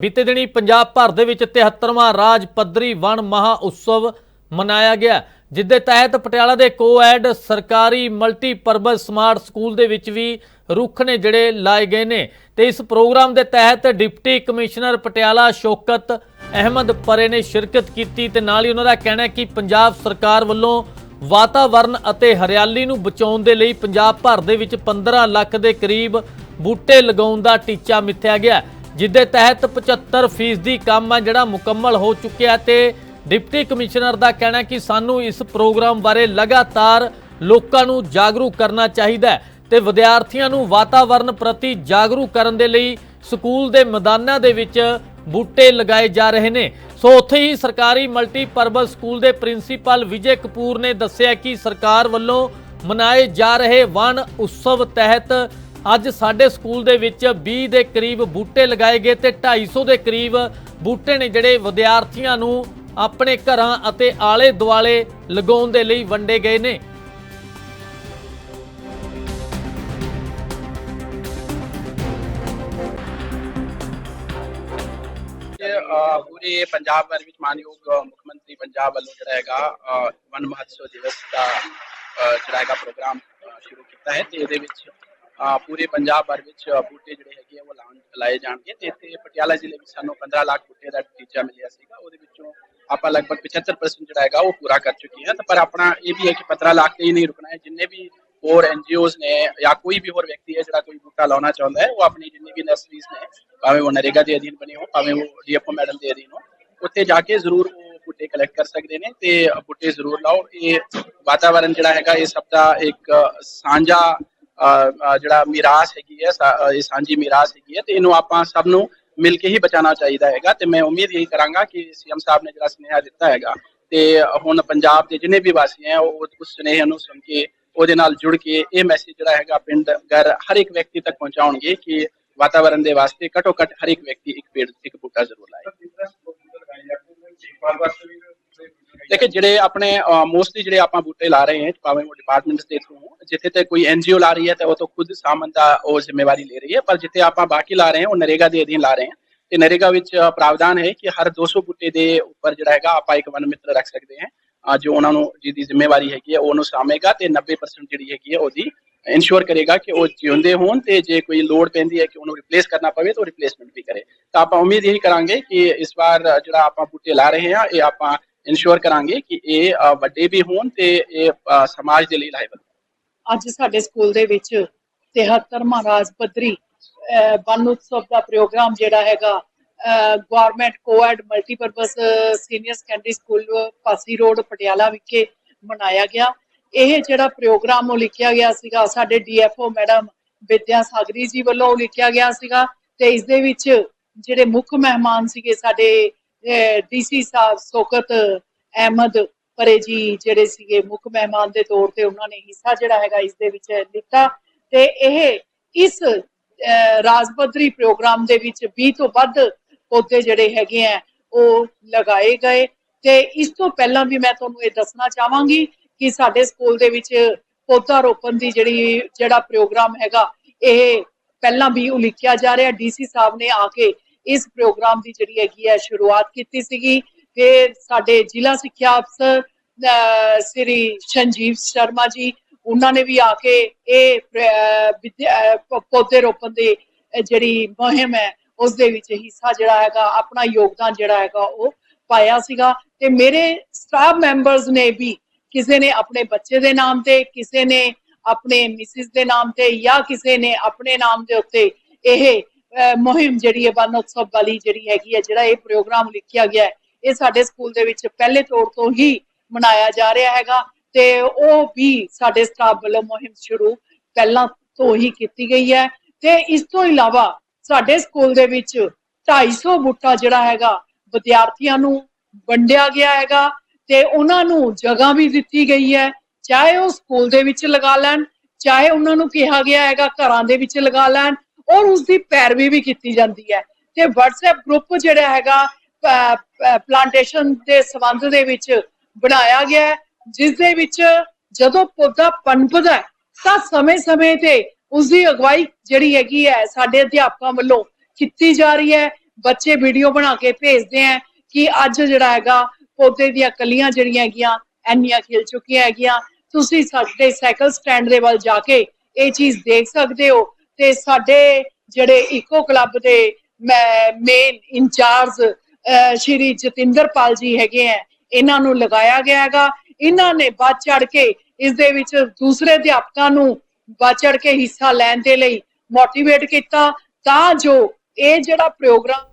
ਬੀਤੇ ਦਿਨੀ ਪੰਜਾਬ ਭਰ ਦੇ ਵਿੱਚ 73ਵਾਂ ਰਾਜ ਪੱਧਰੀ ਵਣ ਮਹਾ ਉਤਸਵ ਮਨਾਇਆ ਗਿਆ ਜਿੱਦੇ ਤਹਿਤ ਪਟਿਆਲਾ ਦੇ ਕੋਐਡ ਸਰਕਾਰੀ ਮਲਟੀਪਰਪਸ ਸਮਾਰਟ ਸਕੂਲ ਦੇ ਵਿੱਚ ਵੀ ਰੁੱਖ ਨੇ ਜਿਹੜੇ ਲਾਏ ਗਏ ਨੇ ਤੇ ਇਸ ਪ੍ਰੋਗਰਾਮ ਦੇ ਤਹਿਤ ਡਿਪਟੀ ਕਮਿਸ਼ਨਰ ਪਟਿਆਲਾ ਸ਼ੌਕਤ ਅਹਿਮਦ ਪਰੇ ਨੇ ਸ਼ਿਰਕਤ ਕੀਤੀ ਤੇ ਨਾਲ ਹੀ ਉਹਨਾਂ ਦਾ ਕਹਿਣਾ ਹੈ ਕਿ ਪੰਜਾਬ ਸਰਕਾਰ ਵੱਲੋਂ ਵਾਤਾਵਰਣ ਅਤੇ ਹਰਿਆਲੀ ਨੂੰ ਬਚਾਉਣ ਦੇ ਲਈ ਪੰਜਾਬ ਭਰ ਦੇ ਵਿੱਚ 15 ਲੱਖ ਦੇ ਕਰੀਬ ਬੂਟੇ ਲਗਾਉਣ ਦਾ ਟੀਚਾ ਮਿੱਥਿਆ ਗਿਆ। ਜਿੱਦੇ ਤਹਿਤ 75% ਕੰਮ ਆ ਜਿਹੜਾ ਮੁਕੰਮਲ ਹੋ ਚੁੱਕਿਆ ਤੇ ਡਿਪਟੀ ਕਮਿਸ਼ਨਰ ਦਾ ਕਹਿਣਾ ਕਿ ਸਾਨੂੰ ਇਸ ਪ੍ਰੋਗਰਾਮ ਬਾਰੇ ਲਗਾਤਾਰ ਲੋਕਾਂ ਨੂੰ ਜਾਗਰੂਕ ਕਰਨਾ ਚਾਹੀਦਾ ਹੈ ਤੇ ਵਿਦਿਆਰਥੀਆਂ ਨੂੰ ਵਾਤਾਵਰਣ ਪ੍ਰਤੀ ਜਾਗਰੂਕ ਕਰਨ ਦੇ ਲਈ ਸਕੂਲ ਦੇ ਮੈਦਾਨਾਂ ਦੇ ਵਿੱਚ ਬੂਟੇ ਲਗਾਏ ਜਾ ਰਹੇ ਨੇ। ਸੋ ਉੱਥੇ ਹੀ ਸਰਕਾਰੀ ਮਲਟੀਪਰਪਸ ਸਕੂਲ ਦੇ ਪ੍ਰਿੰਸੀਪਲ ਵਿਜੇ ਕਪੂਰ ਨੇ ਦੱਸਿਆ ਕਿ ਸਰਕਾਰ ਵੱਲੋਂ ਮਨਾਏ ਜਾ ਰਹੇ ਵਣ ਉਤਸਵ ਤਹਿਤ ਅੱਜ ਸਾਡੇ ਸਕੂਲ ਦੇ ਵਿੱਚ 20 ਦੇ ਕਰੀਬ ਬੂਟੇ ਲਗਾਏ ਗਏ ਤੇ 250 ਦੇ ਕਰੀਬ ਬੂਟੇ ਨੇ ਜਿਹੜੇ ਵਿਦਿਆਰਥੀਆਂ ਨੂੰ ਆਪਣੇ ਘਰਾਂ ਅਤੇ ਆਲੇ ਦੁਆਲੇ ਲਗਾਉਣ ਦੇ ਲਈ ਵੰਡੇ ਗਏ ਨੇ। ਤੇ, ਅ, ਪੂਰੇ ਪੰਜਾਬ ਭਰ ਵਿੱਚ ਮਾਨਯੋਗ ਅ, ਮੁੱਖ ਮੰਤਰੀ ਪੰਜਾਬ ਵੱਲੋਂ ਜਿਹੜਾ ਹੈਗਾ ਅ, ਵਨ ਮਹੋਤਸਵ ਦਿਵਸ ਦਾ ਅ, ਪੂਰੇ ਪੰਜਾਬ ਭਰ ਵਿੱਚ ਬੂਟੇ ਜਿਹੜੇ ਹੈਗੇ ਆ, ਉਹ ਲਾਉਣ ਲਾਏ ਜਾਣਗੇ ਤੇ ਇੱਥੇ ਪਟਿਆਲਾ ਜ਼ਿਲ੍ਹੇ ਵਿੱਚ ਸਾਨੂੰ 15 ਲੱਖ ਬੂਟੇ ਦਾ ਟੀਚਾ ਮਿਲਿਆ ਸੀਗਾ। ਉਹਦੇ ਵਿੱਚੋਂ ਆਪਾਂ ਲਗਭਗ 75% ਜਿਹੜਾ ਹੈਗਾ, ਉਹ ਪੂਰਾ ਕਰ ਚੁੱਕੇ ਹਾਂ। ਤਾਂ ਪਰ ਆਪਣਾ ਇਹ ਵੀ ਹੈ ਕਿ 15 ਲੱਖ ਤੇ ਹੀ ਨਹੀਂ ਰੁਕਣਾ ਹੈ। ਜਿੰਨੇ ਵੀ ਹੋਰ ਐਨਜੀਓਜ਼ ਨੇ ਜਾਂ ਕੋਈ ਵੀ ਹੋਰ ਵਿਅਕਤੀ ਹੈ ਜਿਹੜਾ ਕੋਈ ਬੂਟਾ ਲਾਉਣਾ ਚਾਹੁੰਦਾ ਹੈ, ਉਹ ਆਪਣੀ ਜਿੰਨੀ ਵੀ ਨਰਸਰੀਜ਼ ਨੇ, ਭਾਵੇਂ ਉਹ ਨਰੇਗਾ ਦੇ ਅਧੀਨ ਬਣੇ ਹੋ ਭਾਵੇਂ ਉਹ ਡੀਐਫਓ ਮੈਡਮ ਦੇ ਅਧੀਨ ਹੋ ਉੱਥੇ ਜਾ ਕੇ ਜ਼ਰੂਰ ਉਹ ਬੂਟੇ ਕਲੈਕਟ ਕਰ ਸਕਦੇ ਨੇ ਤੇ ਬੂਟੇ ਜ਼ਰੂਰ ਲਾਓ। ਇਹ ਵਾਤਾਵਰਣ ਜਿਹੜਾ ਹੈਗਾ, ਇਹ ਸਭ ਦਾ ਇੱਕ ਸਾਂਝਾ ਜਿਹੜਾ ਮਿਰਾਸ ਹੈਗੀ ਹੈ ਇਹ ਸਾਂਝੀ ਮਿਰਾਸ ਹੈਗੀ ਹੈ, ਤੇ ਇਹਨੂੰ ਆਪਾਂ ਸਭ ਨੂੰ ਮਿਲ ਕੇ ਹੀ ਬਚਾਉਣਾ ਚਾਹੀਦਾ ਹੈਗਾ, ਤੇ ਮੈਂ ਉਮੀਦ ਇਹੀ ਕਰਾਂਗਾ ਕਿ ਸੀਐਮ ਸਾਹਿਬ ਨੇ ਜਿਹੜਾ ਸੁਨੇਹਾ ਦਿੱਤਾ ਹੈਗਾ, ਤੇ ਹੁਣ ਪੰਜਾਬ ਦੇ ਜਿੰਨੇ ਵੀ ਵਾਸੀ ਹੈ, ਉਹ ਉਸ ਸੁਨੇਹੇ ਨੂੰ ਸੁਣ ਕੇ, ਉਹਦੇ ਨਾਲ ਜੁੜ ਕੇ ਇਹ ਮੈਸੇਜ ਜਿਹੜਾ ਹੈਗਾ ਪਿੰਡ ਘਰ ਹਰ ਇੱਕ ਵਿਅਕਤੀ ਤੱਕ ਪਹੁੰਚਾਉਣਗੇ ਕਿ ਵਾਤਾਵਰਣ ਦੇ ਵਾਸਤੇ ਘਟੋ ਘੱਟ ਹਰ ਇੱਕ ਵਿਅਕਤੀ ਇੱਕ ਪੇੜ, ਇੱਕ ਬੂਟਾ ਜ਼ਰੂਰ ਲਾਏ। ਦੇਖੋ ਜਿਹੜੇ ਆਪਣੇ ਮੋਸਟਲੀ ਜਿਹੜੇ ਆਪਾਂ ਬੂਟੇ ਲਾ ਰਹੇ ਹਾਂ, ਭਾਵੇਂ ਉਹ ਡਿਪਾਰਟਮੈਂਟਸ ਦੇ ਥਰੂ ਜਿੱਥੇ ਤੇ ਕੋਈ ਐਨਜੀਓ ਲਾ ਰਹੀ ਹੈ ਤਾਂ ਉਹ ਤਾਂ ਖੁਦ ਸਾਮਨ ਦਾ ਉਹ ਜ਼ਿੰਮੇਵਾਰੀ ਲੈ ਰਹੀ ਹੈ, ਪਰ ਜਿੱਥੇ ਆਪਾਂ ਬਾਕੀ ਲਾ ਰਹੇ ਹਾਂ, ਉਹ ਨਰੇਗਾ ਦੇ ਅਧੀਨ ਲਾ ਰਹੇ ਹਾਂ। ਤੇ ਨਰੇਗਾ ਵਿੱਚ ਪ੍ਰਾਵਧਾਨ ਹੈ ਕਿ ਹਰ 200 ਬੂਟੇ ਦੇ ਉੱਪਰ ਜਿਹੜਾ ਹੈਗਾ, ਆਪਾਂ ਇੱਕ ਵਨ ਮਿੱਤਰ ਰੱਖ ਸਕਦੇ ਹਾਂ ਜੋ ਉਹਨਾਂ ਨੂੰ, ਜਿਹਦੀ ਜ਼ਿੰਮੇਵਾਰੀ ਹੈਗੀ ਹੈ ਉਹਨੂੰ ਸਾਮੇਗਾ ਤੇ 90% ਜਿਹੜੀ ਹੈਗੀ ਹੈ, ਉਹਦੀ ਇਨਸ਼ੋਰ ਕਰੇਗਾ ਕਿ ਉਹ ਜਿਉਂਦੇ ਹੋਣ ਤੇ ਜੇ ਕੋਈ ਲੋਡ ਪੈਂਦੀ ਹੈ ਕਿ ਉਹਨੂੰ ਰਿਪਲੇਸ ਕਰਨਾ ਪਵੇ ਤਾਂ ਰਿਪਲੇਸਮੈਂਟ ਵੀ ਕਰੇ। ਤਾਂ ਆਪਾਂ ਉਮੀਦ ਇਹੀ ਕਰਾਂਗੇ ਕਿ ਇਸ ਵਾਰ ਜਿਹੜਾ ਆਪਾਂ ਬੂਟੇ ਲਾ ਰਹੇ ਹਾਂ, ਇਹ ਆਪਾਂ ਇਨਸ਼ੋਰ ਕਰਾਂਗੇ ਕਿ ਇਹ ਵੱਡੇ ਵੀ ਹੋਣ ਤੇ ਇਹ ਸਮਾਜ ਦੇ ਲਈ ਲਾਹੇਵੰਦ ਅੱਜ ਸਾਡੇ ਸਕੂਲ ਦੇ ਵਿੱਚ 73ਵਾਂ ਰਾਜ ਪੱਧਰੀ ਵਨ ਉਤਸਵ ਦਾ ਪ੍ਰੋਗਰਾਮ ਜਿਹੜਾ ਹੈਗਾ government coed multipurpose senior secondary school Pasi road, Patiala ਵਿਖੇ ਮਨਾਇਆ ਗਿਆ। ਇਹ ਜਿਹੜਾ ਪ੍ਰੋਗਰਾਮ ਉਹ ਲਿਖਿਆ ਗਿਆ ਸੀਗਾ, ਸਾਡੇ ਡੀਐਫਓ ਮੈਡਮ ਵਿਦਿਆ ਸਾਗਰੀ ਜੀ ਵੱਲੋਂ ਲਿਖਿਆ ਗਿਆ ਸੀਗਾ ਤੇ ਇਸ ਦੇ ਵਿੱਚ ਜਿਹੜੇ ਮੁੱਖ ਮਹਿਮਾਨ ਸੀਗੇ ਸਾਡੇ ਡੀਸੀ ਸਾਹਿਬ ਸੋਕਤ ਅਹਿਮਦ ਪਰੇ ਜੀ ਜਿਹੜੇ ਸੀਗੇ ਮੁੱਖ ਮਹਿਮਾਨ ਦੇ ਤੌਰ ਤੇ ਉਹਨਾਂ ਨੇ ਹਿੱਸਾ ਜਿਹੜਾ ਹੈਗਾ ਇਸ ਦੇ ਵਿੱਚ ਲਿੱਤਾ ਤੇ ਇਹ ਇਸ ਅਹ, ਪ੍ਰੋਗਰਾਮ ਦੇ ਵਿੱਚ 20 ਤੋਂ ਵੱਧ ਪੌਦੇ ਜਿਹੜੇ ਹੈਗੇ ਆ ਉਹ ਲਗਾਏ ਗਏ ਤੇ ਇਸ ਤੋਂ ਪਹਿਲਾਂ ਵੀ ਮੈਂ ਤੁਹਾਨੂੰ ਇਹ ਦੱਸਣਾ ਚਾਹਾਂਗੀ ਕਿ ਸਾਡੇ ਸਕੂਲ ਦੇ ਵਿੱਚ ਪੌਦਾ ਰੋਪਣ ਦੀ ਜਿਹੜੀ ਜਿਹੜਾ ਪ੍ਰੋਗਰਾਮ ਹੈਗਾ ਇਹ ਪਹਿਲਾਂ ਵੀ ਉਲੀਕਿਆ ਜਾ ਰਿਹਾ। ਡੀਸੀ ਸਾਹਿਬ ਨੇ ਆ ਕੇ ਇਸ ਪ੍ਰੋਗਰਾਮ ਦੀ ਜਿਹੜੀ ਹੈਗੀ ਹੈ ਸ਼ੁਰੂਆਤ ਕੀਤੀ ਸੀਗੀ। ਫਿਰ ਸਾਡੇ ਜ਼ਿਲ੍ਹਾ ਸਿੱਖਿਆ ਅਫਸਰ ਸ੍ਰੀ ਸੰਜੀਵ ਸ਼ਰਮਾ ਜੀ, ਉਹਨਾਂ ਨੇ ਵੀ ਆ ਕੇ ਇਹ ਪੌਦੇ ਰੋਪਣ ਦੀ ਜਿਹੜੀ ਮੁਹਿੰਮ ਹੈ, ਉਸ ਦੇ ਵਿੱਚ ਹਿੱਸਾ ਜਿਹੜਾ ਹੈਗਾ, ਆਪਣਾ ਯੋਗਦਾਨ ਜਿਹੜਾ ਹੈਗਾ, ਉਹ ਪਾਇਆ ਸੀਗਾ। ਤੇ ਮੇਰੇ ਸਟਾਫ ਮੈਂਬਰਸ ਨੇ ਵੀ ਕਿਸੇ ਨੇ ਆਪਣੇ ਬੱਚੇ ਦੇ ਨਾਮ ਤੇ, ਕਿਸੇ ਨੇ ਆਪਣੇ ਮਿਸਿਸ ਦੇ ਨਾਮ ਤੇ ਜਾਂ ਕਿਸੇ ਨੇ ਆਪਣੇ ਨਾਮ ਦੇ ਉੱਤੇ ਇਹ ਮੁਹਿੰਮ ਜਿਹੜੀ ਹੈ, ਵਨ ਉਤਸਵ ਵਾਲੀ ਜਿਹੜੀ ਹੈਗੀ ਹੈ, ਜਿਹੜਾ ਇਹ ਪ੍ਰੋਗਰਾਮ ਲਿਖਿਆ ਗਿਆ ਹੈ, ਇਹ ਸਾਡੇ ਸਕੂਲ ਦੇ ਵਿੱਚ ਪਹਿਲੇ ਤੌਰ ਤੋਂ ਹੀ ਮਨਾਇਆ ਜਾ ਰਿਹਾ ਹੈਗਾ ਤੇ ਉਹ ਵੀ ਸਾਡੇ ਸਟਾਫ ਵੱਲੋਂ ਮੁਹਿੰਮ ਸ਼ੁਰੂ ਪਹਿਲਾਂ ਤੋਂ ਹੀ ਕੀਤੀ ਗਈ ਹੈ ਤੇ ਇਸ ਤੋਂ ਇਲਾਵਾ ਸਾਡੇ ਸਕੂਲ ਦੇ ਵਿੱਚ 250 ਬੂਟਾ ਜਿਹੜਾ ਹੈਗਾ, ਵਿਦਿਆਰਥੀਆਂ ਨੂੰ ਵੰਡਿਆ ਗਿਆ ਹੈਗਾ ਤੇ ਉਹਨਾਂ ਨੂੰ ਜਗ੍ਹਾ ਵੀ ਦਿੱਤੀ ਗਈ ਹੈ, ਚਾਹੇ ਉਹ ਸਕੂਲ ਦੇ ਵਿੱਚ ਲਗਾ ਲੈਣ, ਚਾਹੇ ਉਹਨਾਂ ਨੂੰ ਕਿਹਾ ਗਿਆ ਹੈਗਾ ਘਰਾਂ ਦੇ ਵਿੱਚ ਲਗਾ ਲੈਣ ਔਰ ਉਸ ਦੀ ਪੈਰਵੀ ਵੀ ਕੀਤੀ ਜਾਂਦੀ ਹੈ। ਤੇ WhatsApp ਗਰੁੱਪ ਜਿਹੜਾ ਹੈਗਾ ਪਲਾਂਟੇਸ਼ਨ ਦੇ ਸੰਬੰਧ ਦੇ ਵਿੱਚ ਬਣਾਇਆ ਗਿਆ ਜਿਸ ਦੇ ਵਿੱਚ ਜਦੋਂ ਪੌਦਾ ਪਨਪਦਾ ਤਾਂ ਸਮੇਂ-ਸਮੇਂ ਤੇ ਉਸ ਦੀ ਅਗਵਾਈ ਜਿਹੜੀ ਹੈਗੀ ਹੈ, ਸਾਡੇ ਅਧਿਆਪਕਾਂ ਵੱਲੋਂ ਕੀਤੀ ਜਾ ਰਹੀ ਹੈ। ਬੱਚੇ ਵੀਡੀਓ ਬਣਾ ਕੇ ਭੇਜਦੇ ਆ ਕਿ ਅੱਜ ਜਿਹੜਾ ਹੈਗਾ, ਪੌਦੇ ਦੀਆਂ ਕਲੀਆਂ ਜਿਹੜੀਆਂ ਹੈਗੀਆਂ, ਐਨੀਆਂ ਖਿਲ ਚੁੱਕੀਆਂ ਹੈਗੀਆਂ। ਤੁਸੀਂ ਸਾਡੇ ਸਾਈਕਲ ਸਟੈਂਡ ਦੇ ਵੱਲ ਜਾ ਕੇ ਇਹ ਚੀਜ਼ ਦੇਖ ਸਕਦੇ ਹੋ। ਤੇ ਸਾਡੇ ਜਿਹੜੇ ਇਕੋ ਕਲੱਬ ਦੇ ਮੇਨ ਇੰਚਾਰਜ ਸ਼੍ਰੀ ਜਤਿੰਦਰਪਾਲ ਜੀ ਹੈਗੇ ਆ, ਇਹਨਾਂ ਨੂੰ ਲਗਾਇਆ ਗਿਆ ਹੈਗਾ। ਇਹਨਾਂ ਨੇ ਵੱਧ ਚੜ ਕੇ ਇਸ ਦੇ ਵਿੱਚ ਦੂਸਰੇ ਅਧਿਆਪਕਾਂ ਨੂੰ ਵੱਧ ਚੜ ਕੇ ਹਿੱਸਾ ਲੈਣ ਦੇ ਲਈ ਮੋਟੀਵੇਟ ਕੀਤਾ ਤਾਂ ਜੋ ਇਹ ਜਿਹੜਾ ਪ੍ਰੋਗਰਾਮ